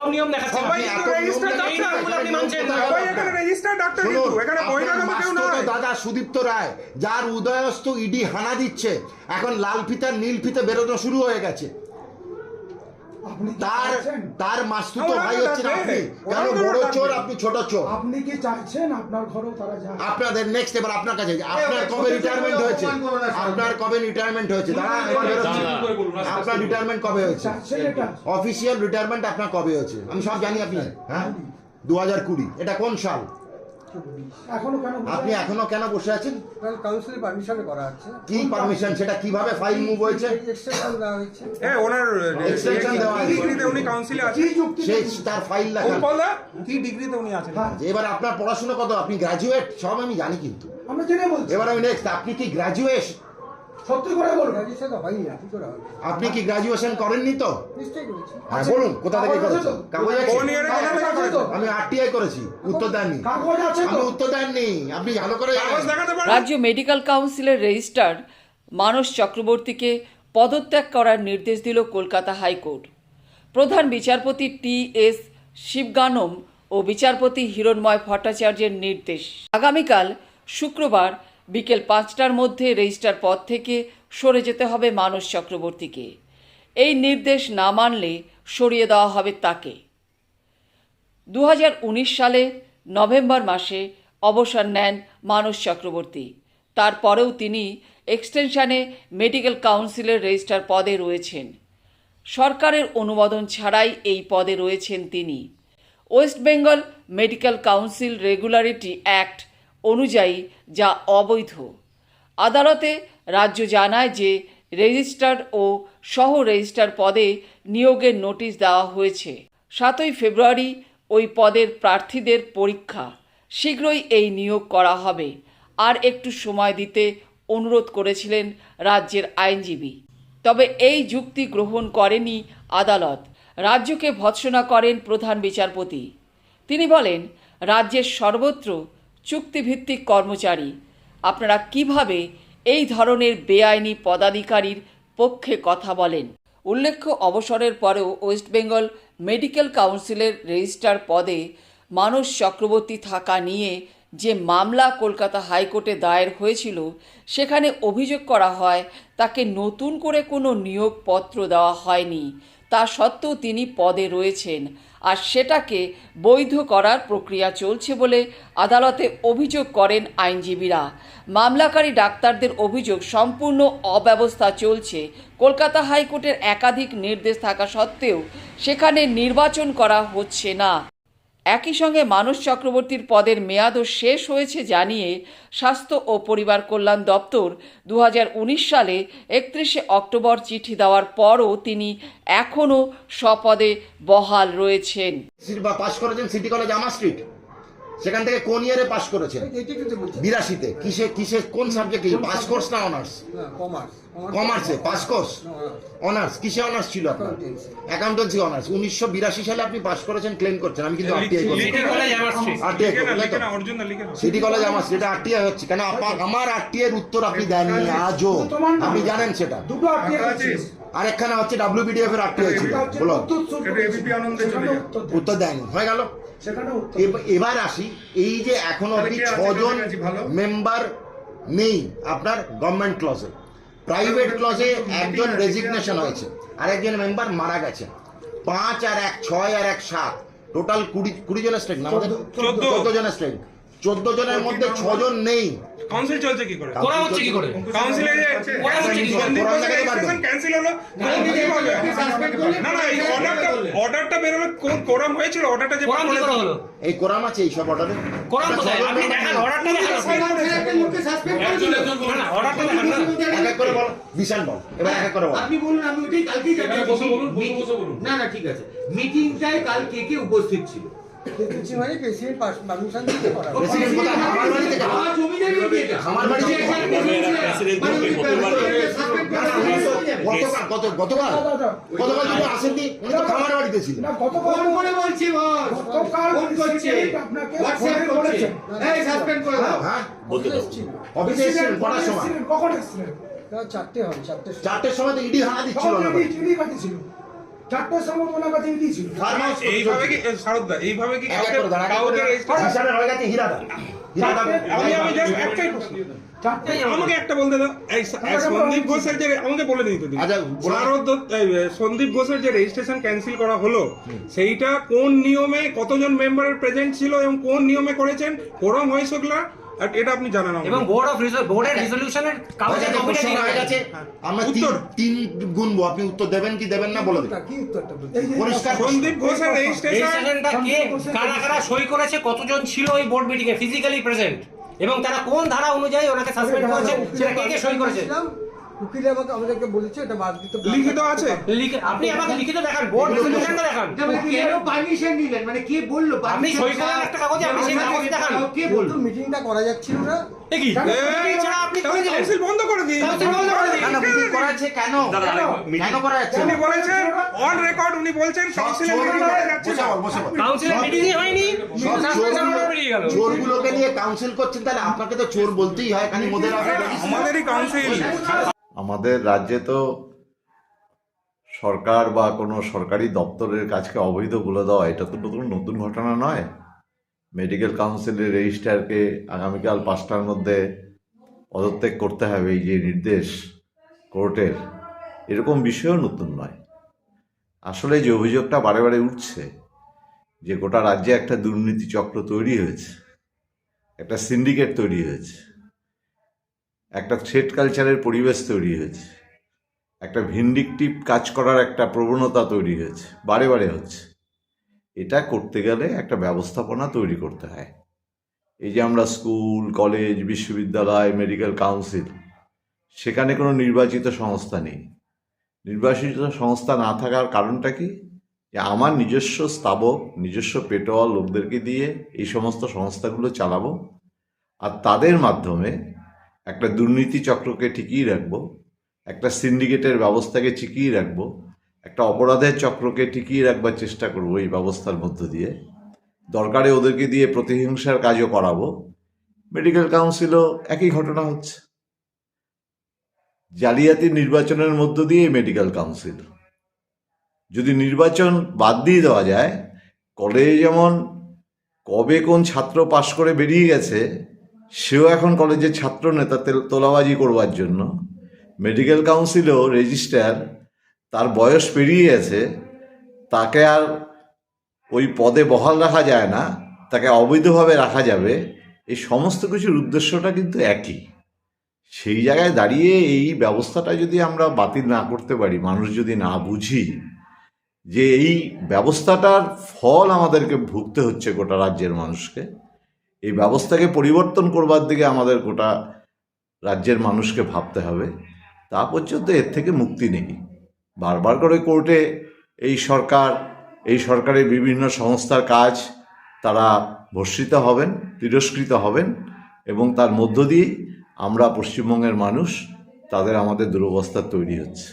নিয়ম দেখাচ্ছেন সবাই আপনি। তো ডাক্তার। আপনি মানছেন সবাই এখানে রেজিস্টার্ড ডাক্তার কিন্তু এখানে বহিরাগত কেউ নয় দাদা সুদীপ্ত রায় যার উদয়স্থ ইডি হানা দিচ্ছে এখন লাল ফিতা নীল ফিতা বেরোনো শুরু হয়ে গেছে তার তার মাস্তুতো ভাই হচ্ছেন আপনি। কেন? বড় চোর আপনি ছোট চোর। আপনি কি চাইছেন? আপনার ঘরেও তারা যায়। আপনাদের নেক্সট এবার আপনার কাছে আপনার কবে রিটায়ারমেন্ট হয়েছে। আপনার কবে রিটায়ারমেন্ট হয়েছে? দাঁড়া এবার বেরোচ্ছি। আপনার রিটায়ারমেন্ট কবে হয়েছে? অফিসিয়াল রিটায়ারমেন্ট আপনার কবে হয়েছে? আমি সব জানি আপনি। হ্যাঁ? দু হাজার কুড়ি। এটা কোন সাল? এখনও কেন আপনি এখনও কেন বসে আছেন? কাউন্সিলের পারমিশনে করা আছে। কি পারমিশন সেটা কীভাবে ফাইল মুভ হয়েছে? এক্সটেনশন দেওয়া হয়েছে। হ্যাঁ ওনার এক্সটেনশন দেওয়া আছে। ডিগ্রিতে উনি কাউন্সিলে কি আছেন? যুক্তি সে তার ফাইল লেখা। কি ডিগ্রিতে উনি আছেন? হ্যাঁ, এবার আপনার পড়াশোনা কত? আপনি গ্রাজুয়েট সব আমি জানি কিন্তু। আমরা জেনে বলছি। এবার আমি নেক্সট আপনি কি গ্রাজুয়েট সত্যি করে বলুন। গ্রাজুয়েশন তো হয়নি কি করে হবে আপনি কি গ্রাজুয়েশন করেননি তো? নিশ্চয়ই করেছি। হ্যাঁ বলুন কোথা থেকে করেছেন? কাগজ আছে? আমি আরটিআই করেছি উত্তর দেননি। কাগজ আছে আমি উত্তর দেননি। আপনি ভালো করে রাজ্য মেডিকেল কাউন্সিলের রেজিস্ট্রার মানস চক্রবর্তীকে পদত্যাগ করার নির্দেশ দিল কলকাতা হাইকোর্ট। প্রধান বিচারপতি টি এস শিবগানম ও বিচারপতি হিরণময় ভট্টাচার্যের নির্দেশ। আগামীকাল শুক্রবার বিকেল পাঁচটার মধ্যে রেজিস্ট্রার পদ থেকে সরে যেতে হবে মানস চক্রবর্তীকে। এই নির্দেশ না মানলে সরিয়ে দেওয়া হবে তাকে। দু হাজার উনিশ সালে নভেম্বর মাসে অবসর নেন মানস চক্রবর্তী। তারপরেও তিনি এক্সটেনশনে মেডিকেল কাউন্সিলের রেজিস্ট্রার পদে রয়েছেন। সরকারের অনুমোদন ছাড়াই এই পদে রয়েছেন তিনি। West Bengal Medical Council regularity act অনুযায়ী যা অবৈধ। আদালতে রাজ্য জানায় যে রেজিস্ট্রার ও সহ রেজিস্ট্রার পদে নিয়োগের নোটিশ দেওয়া হয়েছে। সাতই ফেব্রুয়ারি ওই পদের প্রার্থীদের পরীক্ষা। শীঘ্রই এই নিয়োগ করা হবে। আর একটু সময় দিতে অনুরোধ করেছিলেন রাজ্যের আইনজীবী। তবে এই যুক্তি গ্রহণ করেনি আদালত। রাজ্যকে ভৎসনা করেন প্রধান বিচারপতি। তিনি বলেন, রাজ্যের সর্বত্র চুক্তিভিত্তিক কর্মচারী। আপনারা কীভাবে এই ধরনের বেআইনি পদাধিকারীর পক্ষে কথা বলেন? উল্লেখ্য, অবসরের পরেও ওয়েস্ট বেঙ্গল মেডিকেল কাউন্সিলের রেজিস্ট্রার পদে মানস চক্রবর্তী থাকা নিয়ে যে মামলা কলকাতা হাইকোর্টে দায়ের হয়েছিল, সেখানে অভিযোগ করা হয় তাকে নতুন করে কোনো নিয়োগপত্র দেওয়া হয়নি। তা সত্ত্বেও তিনি পদে রয়েছেন। আর সেটাকে বৈধ করার প্রক্রিয়া চলছে বলে আদালতে অভিযোগ করেন আইনজীবীরা। মামলাকারী ডাক্তারদের অভিযোগ সম্পূর্ণ অব্যবস্থা চলছে। কলকাতা হাইকোর্টের একাধিক নির্দেশ থাকা সত্ত্বেও সেখানে নির্বাচন করা হচ্ছে না। একই সঙ্গে মানুষ চক্রবর্তীর পদের মেয়াদও শেষ হয়েছে জানিয়ে স্বাস্থ্য ও পরিবার কল্যাণ দপ্তর দু হাজার উনিশ সালে একত্রিশে অক্টোবর চিঠি দেওয়ার পরও তিনি এখনও স্বপদে বহাল রয়েছেন। পাস করেছেন সিটি কলেজ, আমার স্ট্রিট সেখান থেকে কোন ইয়ারে পাস করেছেন? বিরাশিতে। কিসে কিসে কোন সাবজেক্টে পাস কোর্স না অনার্স কমার্সে পাস কোর্স অনার্স কিসে অনার্স ছিল আপনার? অ্যাকাউন্টেন্সি অনার্স উনিশশো বিরাশি সালে আপনি পাস করেছেন ক্লেম করছেন। আমি কিন্তু আরটিআই করছি। সিটি কলেজ আমার সেটা আরটিআই হচ্ছে। কেন? আপা- আমার আরটিআই এর উত্তর আপনি দেননি আজও। আপনি জানেন সেটা। দুটো? আরেকখানা হচ্ছে ডাব্লিউবিডিএফ এর আরটিআই ছিল এটা বলো বিদ্যুৎ শুল্ক এটা ABP আনন্দে চলে সেখানে যায়। উত্তর দেয়নি হয়ে গেল। এবার আসি এই যে এখন অব্দি ছজন মেম্বার নেই আপনার গভর্নমেন্ট ক্লজে প্রাইভেট ক্লজে একজন রেজিগনেশন হয়েছে আর একজন মেম্বার মারা গেছে। পাঁচ আর এক ছয় আর এক সাত। টোটাল কুড়ি কুড়ি জনের স্ট্রেক না আমাদের চোদ্দ। চোদ্দ। জনের স্ট্রেক চোদ্দ জনের মধ্যে ছজন নেই। কাউন্সিল চলছে কি করে? করা হচ্ছে কি করে? কাউন্সিলে যে ওরা হচ্ছে কি করে? সন্দীপ cancel হলো না না এই অর্ডারটা অর্ডারটা বেরোলো কোন কোরাম হয়েছিল অর্ডারটা যে কোরআন কি হলো? এই কোরাম আছে এইসব অর্ডারে কোরআন কোথায়? আপনি দেখান অর্ডারটা দেখান আপনি। না, না, অর্ডারটা দেখান না। এক এক করে বল বিশাল বল। এবার এক এক করে বল। আপনি বলুন আমি ওইটাই কালকেই জানতে না না ঠিক আছে। মিটিংটায় কাল কে কে উপস্থিত ছিল? দেখেছি মানে প্রেসিডেন্ট পারমিশন দিতে করা হবে। প্রেসিডেন্ট কোথায় আমার বাড়ি থেকে আমার জমিদারি কি এটা? আমার বাড়ি থেকে মানে উনি suspend না, না, উনি তো গতকাল গতকাল দাদা, দাদা, গতকাল তিনি আসেননি উনি তো খামার বাড়িতে ছিলেন গতকাল করে বলছি গতকাল ফোন করছে আপনাকে হোয়াটসঅ্যাপ ফোনে এই সাসপেন্ড করে দাও হ্যাঁ অফিসে এসেছিলেন কটার সময় কখন এসেছিলেন চারটে হবে চারটে চারটের সময় তো ইডি হানা দিচ্ছিল না ইডি- ইডি বাকি ছিল চারটের সময় ওনার কাছে দিয়েছিল এইভাবে কি শারদা এইভাবে কি কাউকে হয়ে হীরাদা আমি আমি জাস্ট একটাই প্রশ্ন। আমাকে একটা বলতে দাও। এই সন্দীপ ঘোষের যে আমাকে বলে দিতে দিন সন্দীপ ঘোষের যে রেজিস্ট্রেশন ক্যান্সেল করা হলো সেইটা কোন নিয়মে কতজন মেম্বারের প্রেজেন্ট ছিল এবং কোন নিয়মে করেছেন? কোরম হয়েছিল আর এটা আপনি জানেন। এবং বোর্ড অফ বোর্ডের রেজলিউশনের কাগজে গেছে, হয়ে। গেছে আমরা উত্তর। তিন গুনবো। আপনি উত্তর দেবেন কি দেবেন না বলে দিন। কি উত্তরটা পরিষ্কার সন্দীপ ঘোষের রেজিস্ট্রেশন রেজিস্ট্রেশনটা কে কারা কারা সই করেছে? কতজন ছিল ওই বোর্ড মিটিং এ ফিজিক্যালি প্রেজেন্ট এবং তারা কোন ধারা অনুযায়ী ওনাকে সাসপেন্ড করেছে? সেটা কে কে সই করেছে? উকিল আমাকে আমাদেরকে বলেছে এটা বাদ দিতে লিখিত আছে? আপনি আমাকে লিখিত দেখান বোর্ড রেজলিউশনটা দেখান। মানে কেন পারমিশন নিলেন? মানে কে বলল? আপনি সই করেন একটা কাগজে আপনি সেই কাগজ দেখান। কে বলল? মিটিংটা করা যাচ্ছিল না। এ কি? এ, এছাড়া আপনি তাহলে করে দিলেন কাউন্সিল বন্ধ করে দিন। কাউন্সিল বন্ধ করে দিন। না না মিটিং করা আছে কেন? কেন করা যাচ্ছে? উনি বলেছেন অন রেকর্ড উনি বলছেন মিটিং করা যাচ্ছে মিটিংই হয়নি। সব সাসপেনশন চোরগুলো- বেরিয়ে গেল চোরগুলোকে নিয়ে কাউন্সিল করছেন তাহলে আপনাকে তো চোর বলতেই হয় খালি মোদের আমাদেরই কাউন্সিল আমাদের রাজ্যে তো সরকার বা কোনো সরকারি দপ্তরের কাজকে অবৈধ বলে দেওয়া, এটা তো নতুন নতুন ঘটনা নয়। মেডিকেল কাউন্সিলের রেজিস্ট্রারকে আগামীকাল পাঁচটার মধ্যে পদত্যাগ করতে হবে, এই যে নির্দেশ কোর্টের। এরকম বিষয়ও নতুন নয়। আসলে যে অভিযোগটা বারে বারে উঠছে, যে গোটা রাজ্যে একটা দুর্নীতি চক্র তৈরি হয়েছে, একটা সিন্ডিকেট তৈরি হয়েছে একটা থ্রেড কালচারের পরিবেশ তৈরি হয়েছে। একটা ভিন্ডিকটিভ কাজ করার একটা প্রবণতা তৈরি হয়েছে, বারে বারে হচ্ছে। এটা করতে গেলে একটা ব্যবস্থাপনা তৈরি করতে হয়। এই যে আমরা স্কুল কলেজ বিশ্ববিদ্যালয় মেডিকেল কাউন্সিল সেখানে কোনো নির্বাচিত সংস্থা নেই। নির্বাচিত সংস্থা না থাকার কারণটা কি? যে আমার নিজস্ব স্থাবক, নিজস্ব পেটোয়া লোকদেরকে দিয়ে এই সমস্ত সংস্থাগুলো চালাবো। আর তাদের মাধ্যমে একটা দুর্নীতি চক্রকে টিকিয়ে রাখব, একটা সিন্ডিকেটের ব্যবস্থাকে টিকিয়ে রাখব, একটা অপরাধের চক্রকে টিকিয়ে রাখবার চেষ্টা করব এই ব্যবস্থার মধ্য দিয়ে। দরকারে ওদেরকে দিয়ে প্রতিহিংসার কাজও করাবো। মেডিকেল কাউন্সিলও একই ঘটনা হচ্ছে। জালিয়াতি নির্বাচনের মধ্য দিয়ে মেডিকেল কাউন্সিল। যদি নির্বাচন বাদ দিয়ে দেওয়া যায়, কলেজে যেমন কবে কোন ছাত্র পাশ করে বেরিয়ে গেছে সেও এখন কলেজের ছাত্র নেতা তোলাবাজি করবার জন্য। মেডিকেল কাউন্সিলও রেজিস্ট্রার তার বয়স পেরিয়ে গেছে, তাকে আর ওই পদে বহাল রাখা যায় না, তাকে অবৈধভাবে রাখা যাবে, এই সমস্ত কিছুর উদ্দেশ্যটা কিন্তু একই। সেই জায়গায় দাঁড়িয়ে এই ব্যবস্থাটা যদি আমরা বাতিল না করতে পারি, মানুষ যদি না বুঝি, যে এই ব্যবস্থাটার ফল আমাদেরকে ভুগতে হচ্ছে গোটা রাজ্যের মানুষকে এই ব্যবস্থাকে পরিবর্তন করবার দিকে আমাদের গোটা রাজ্যের মানুষকে ভাবতে হবে। তা পর্যন্ত এর থেকে মুক্তি নেই। বারবার করে কোর্টে এই সরকার, এই সরকারের বিভিন্ন সংস্থার কাজ তারা ভর্ষিত হবেন, তিরস্কৃত হবেন এবং তার মধ্য দিয়েই আমরা পশ্চিমবঙ্গের মানুষ তাদের আমাদের দুরবস্থা তৈরি হচ্ছে।